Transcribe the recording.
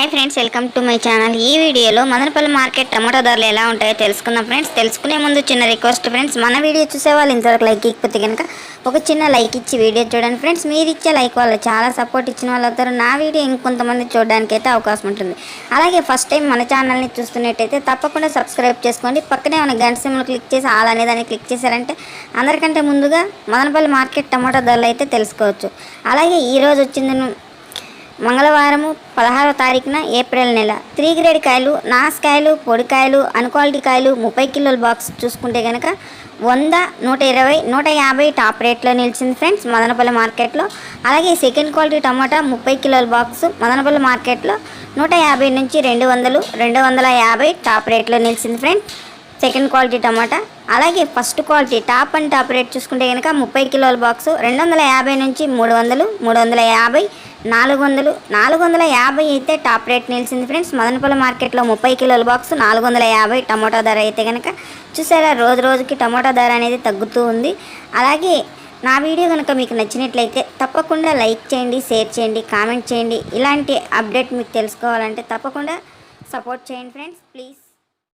Hi friends welcome to my channel. ఈ వీడియోలో Madanapalle market tomato ధరలు ఎలా ఉంటాయో తెలుసుకుందాం ఫ్రెండ్స్. తెలుసుకునే ముందు చిన్న రిక్వెస్ట్ ఫ్రెండ్స్ మన వీడియో చూసే వాళ్ళు ఇంతవరకు లైక్ ఇకపోతే కనుక ఒక చిన్న లైక్ ఇచ్చి వీడియో చూడండి ఫ్రెండ్స్. మీరు ఇచ్చే లైక్ వల్ల చాలా సపోర్ట్ ఇచ్చిన వాళ్ళు నా వీడియో ఇంకొంతమంది చూడడానికి అయితే అవకాశం ఉంటుంది. అలాగే ఫస్ట్ టైం మన ఛానల్ని చూస్తున్నట్టయితే తప్పకుండా సబ్స్క్రైబ్ చేసుకోండి. పక్కనే ఉన్న గంట సింబల్ క్లిక్ చేసి ఆల్ దాన్ని క్లిక్ చేశారంటే అందరికంటే ముందుగా మదనపల్లి మార్కెట్ టమాటో ధరలు అయితే తెలుసుకోవచ్చు. అలాగే ఈరోజు వచ్చింది మంగళవారము పదహారవ తారీఖున ఏప్రిల్ నెల. త్రీ గ్రేడ్ కాయలు నాసుకాయలు పొడికాయలు అన్క్వాలిటీ కాయలు ముప్పై కిలోల బాక్స్ చూసుకుంటే కనుక వంద నూట ఇరవై నూట యాభై టాప్ రేట్లో నిలిచింది ఫ్రెండ్స్ మదనపల్లి మార్కెట్లో. అలాగే సెకండ్ క్వాలిటీ టమాటా ముప్పై కిలోల బాక్స్ మదనపల్లి మార్కెట్లో నూట యాభై నుంచి రెండు వందలు రెండు వందల యాభై టాప్ రేట్లో నిలిచింది ఫ్రెండ్స్. Second quality tomato. అలాగే first quality top and top rate చూసుకుంటే కనుక ముప్పై కిలోల బాక్స్ రెండు వందల యాభై నుంచి మూడు వందలు మూడు వందల యాభై నాలుగు వందలు నాలుగు వందల యాభై అయితే టాప్ రేట్ నిలిచింది ఫ్రెండ్స్. మదనపల్లి మార్కెట్లో ముప్పై కిలోల బాక్స్ నాలుగు వందల యాభై టమాటా ధర అయితే కనుక చూసారా రోజు రోజుకి టమాటా ధర అనేది తగ్గుతూ ఉంది. అలాగే నా వీడియో కనుక మీకు నచ్చినట్లయితే తప్పకుండా లైక్ చేయండి షేర్ చేయండి కామెంట్ చేయండి. ఇలాంటి అప్డేట్ మీకు తెలుసుకోవాలంటే తప్పకుండా సపోర్ట్ చేయండి ఫ్రెండ్స్. ప్లీజ్.